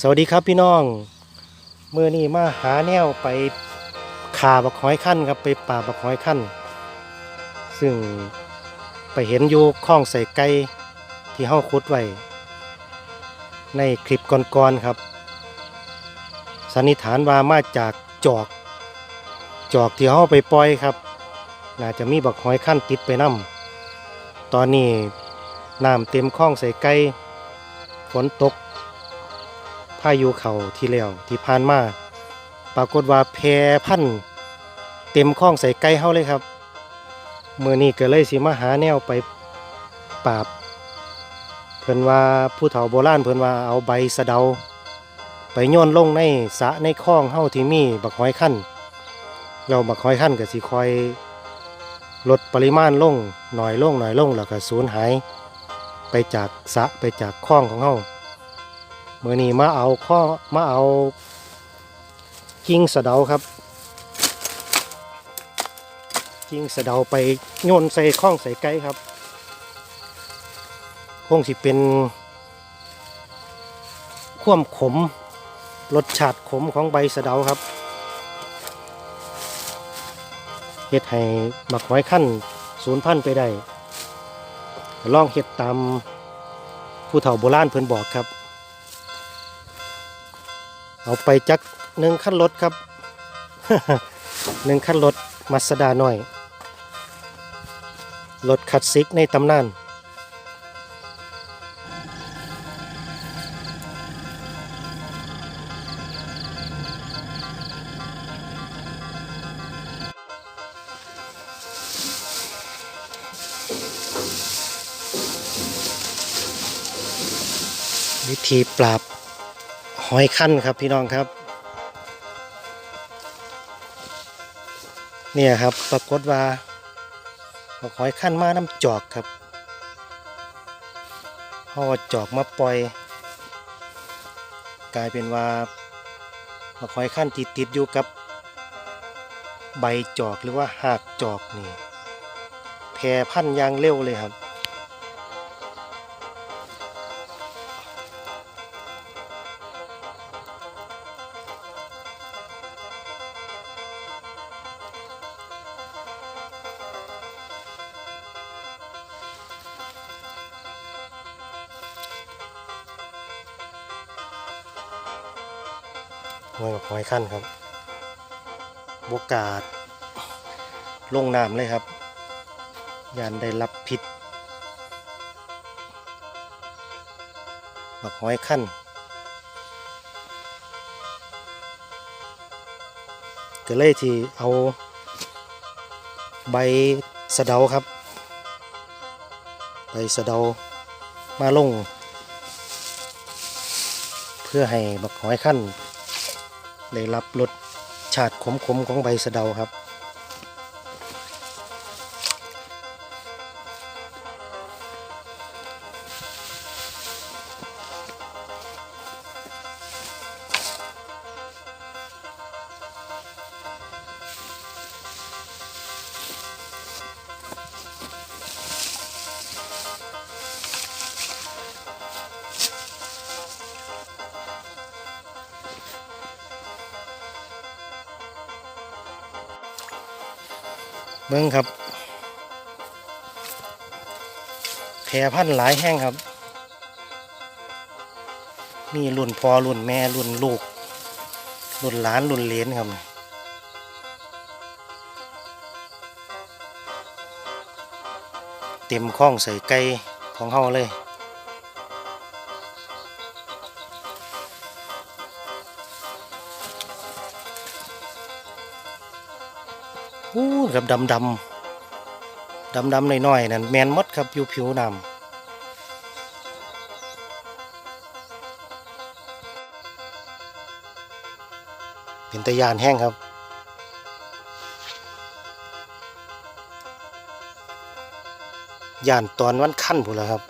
สวัสดีครับพี่น้องเมื่อนี้มาหาแนวไปขาบักหอยขั้นครับไปป่าบักหอยขั้น ซึ่งไปเห็นอยู่ข้องใส่ไก่ที่เฮาขุดไว้ ในคลิปก่อนๆครับ สันนิษฐานว่ามาจากจอก จอกที่เฮาไปปล่อยครับ น่าจะมีบักหอยขั้นติดไปนํตอนนี้น้ำเต็มข้องใส่ไก่ฝนตกายุเขาที่แล้วที่ผ่านมาปรากฏว่าแพรพันเต็มข้องใส่ไก่เฮาเลยครับเมื่อนี้ก็เลยสิมาหาแนวไปปราบเพิ่นว่าผู้เฒ่าโบราณเพิ่นว่าเอาใบสะเดา ไปโยนลงในสะในคลองเฮาที่มีบักหอยขั้นเราบักหอยขั้นก็สิคอยลดปริมาณลงหน่อยลงหน่อยลงแล้วก็สูญหาย ไปจากสะไปจากคลองของเฮา มื่อนี้มาเอาข้อมาเอากิ่งสะเดาครับ กิ่งสะเดาไปโยนใส่ข้องใส่ไก่ครับคงสิเป็นควมขมรสชาติขมของใบสะเดาครับเฮ็ดให้บักหอยขั้นศูนย์พันไปได้ลองเฮ็ดตามผู้เฒ่าโบราณเพิ่นบอกครับ เอาไปจักหนึ่งขั้นรถครับหนึ่งขั้นรถมาสดาหน่อยรถคัดซิกในตำนาน วิธีปราบ อยขั้นครับพี่น้องครับเนี่ยครับปรากฏว่าหอยขั้นมาน้ำจอกครับห่อจอกมาปล่อย กลายเป็นว่าหอยขั้นติดติดอยู่กับใบจอกหรือว่าหากจอกนี่แพร่พันยางเร็วเลยครับ อยหอยขั้นครับบกาดลงน้ำเลยครับ ยานได้รับพิษบักหอยขั้นก็เลยที่เอาใบสะเดาครับ ใบสะเดามาลง เพื่อให้บักหอยขั้น ได้รับรสชาติขมๆของใบสะเดาครับ เบิ้งครับแพรพันธ์หลายแห้งครับ มีรุ่นพอรุ่นแม่รุ่นลูก รุ่นหลานรุ่นเลนครับเต็มข้องใส่ไก่ของเฮาเลย อู้กับดำดำดำดำน่อยๆนั่นแมนมดครับอยู่ผิวน้ำเป็นตะยานแห้งครับ ยานตอนวันขั้นพูนแล้วครับ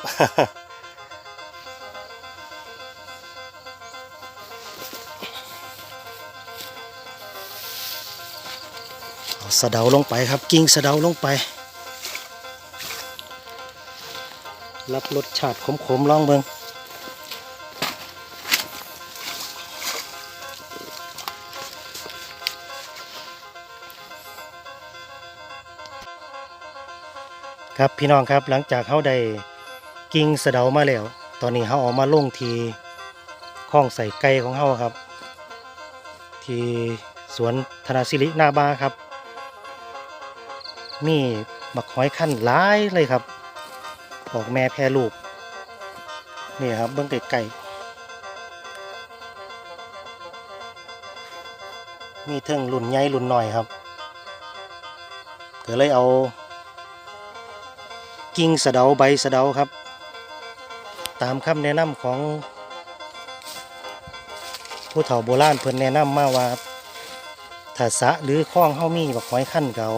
สะเดาลงไปครับกิ้งสะเดาลงไป รับรสชาติขมๆลองเบิงครับพี่น้องครับหลังจากเขาได้กิ้งสะเดามาแล้ว ตอนนี้เขาออกมาลงทีข้องใส่ไก่ของเขาครับ ที่สวนธนาศิริหน้าบ้าครับ มีบักหอยขั้นหลายเลยครับ ออกแม่แพรลูก นี่ครับเบื้องไก่ๆมีเทิงรุ่นใหญ่รุ่นหน่อยครับก็เลยเอา กิ่งสะเดาใบสะเดาครับ ตามคำแนะนำของผู้เฒ่าโบราณเพิ่นแนะนำมาว่าถ้าสะหรือคลองเฮามีบักหอยขั้นเก่า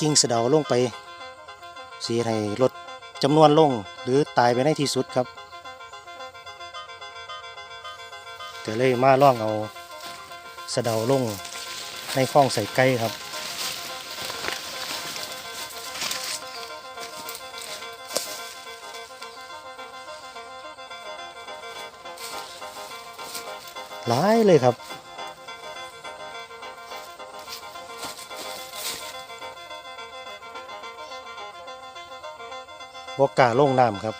กิ่งสะเดาลงไปสีให้ลดจำนวนลงหรือตายไปในที่สุดครับก็เลยมาล่องเอาสะเดาลงในคลองใส่ไก่ครับหลายเลยครับ วกกล้าลงน้ำครับ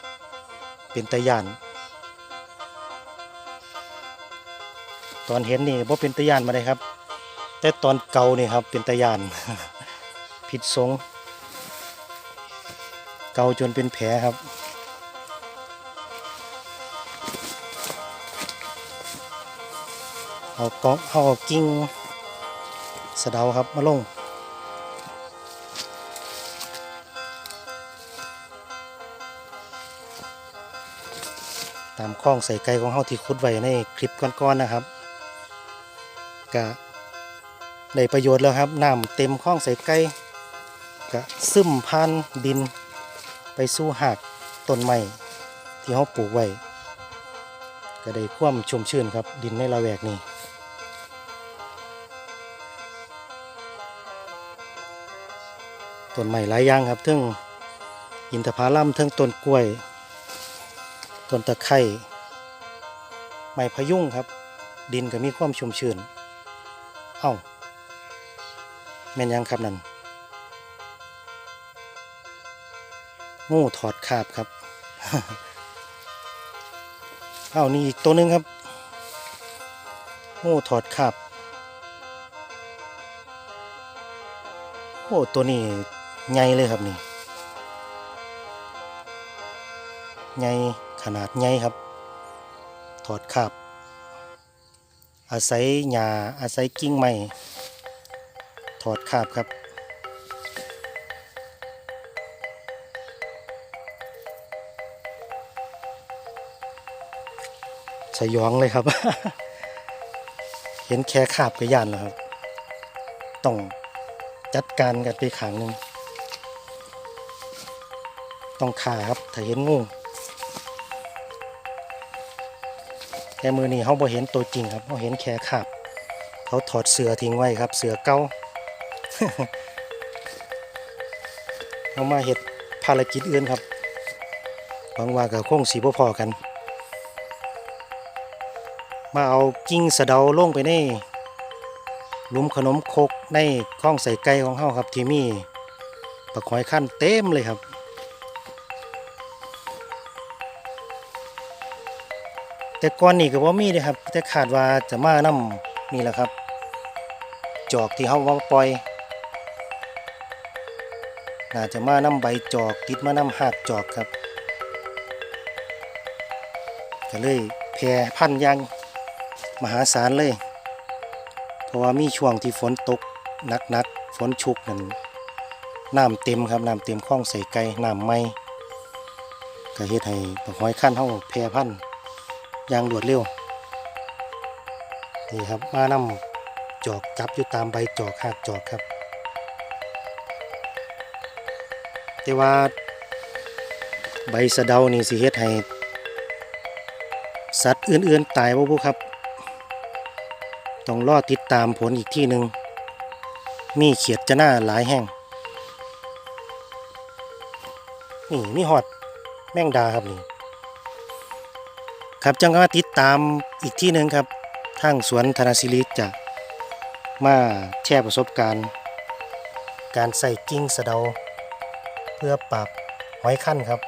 เป็นตะยาน ตอนเห็นนี่บ่เป็นตะยานมาเลยครับ แต่ตอนเก่านี่ครับเป็นตะยาน ผิดทรงเก่าจนเป็นแผลครับเอากองเอากิ่งสะเดาครับมาลง ตามคล้องใส่ไก่ของเฮาที่ขุดไว้ในคลิปก่อนๆนะครับก็ได้ประโยชน์แล้วครับน้ำเต็มคล้องใส่ไก่ก็ซึมผ่านดิน ไปสู่หากต้นไม้ที่เฮาปลูกไว้ก็ได้ความชุ่มชื้นครับ ดินในละแวกนี้ต้นไม้หลายอย่างครับทั้งอินทผลัมทั้งต้นกล้วย ต้นตะไคร้ไม้พยุงครับ ดินก็มีความชุ่มชื้น เอ้าแม่นยังครับนั่นงูถอดคาบครับ เอ้านี่อีกตัวหนึงครับงูถอดคาบ โอ้ตัวนี้ใหญ่เลยครับนี่ใหญ่ ขนาดใหญ่ครับ ถอดคาบอาศัยหญ้าอาศัยกิ่งไม้ถอดคาบครับสยองเลยครับ เห็นแค่คาบก็ย่านแล้วครับ ต้องจัดการกันไปขังหนึ่ง ต้องขาครับ ถ้าเห็นงู แต่มือนี้เขาบ่เห็นตัวจริงครับเขาเห็นแค่ขาบเขาถอดเสือทิ้งไว้ครับ เสือเก่าเอามาเห็ดภารกิจอื่นครับหวังว่ากับคงสีบ่พอกัน มาเอากิ่งสะเดาลงไปในหลุมขนมคกในข้องใส่ไก่ของเฮาครับที่มีปลาหอยขั้นเต็มเลยครับ แต่ก่อนนี่ก็บ่มีเลยครับ แต่คาดว่าจะมานํนี่แหละครับ จอกที่เฮามาปล่อยน่าจะมานํใบจอกติดมานํหากจอกครับก็เลยแพร่พันยังมหาศาลเลย เพราะว่ามีช่วงที่ฝนตกหนักๆฝนชุกนั่นน้ำเต็มครับน้ำเต็มคลองใส่ไก่น้ำไม่ก็เฮ็ดให้ปลาหอยขั้นเฮาแพร่พันธุ์ อย่างรวดเร็วนี่ครับมานำจอกจับอยู่ตามใบจอกหากจอกครับ แต่ว่าใบสะเดานี่สิเฮ็ดให้สัตว์อื่นๆ ตายบ่บุครับ ต้องรอติดตามผลอีกที่หนึ่งมีเขียดจะหน้าหลายแห่งนี่มีหอดแมงดาครับนี่ ครับจังก็มาติดตามอีกที่หนึ่งครับทางสวนธนาศิริจะมาแชร์ประสบการณ์ การใส่กิ้งสะเดา เพื่อปรับหอยขั้นครับ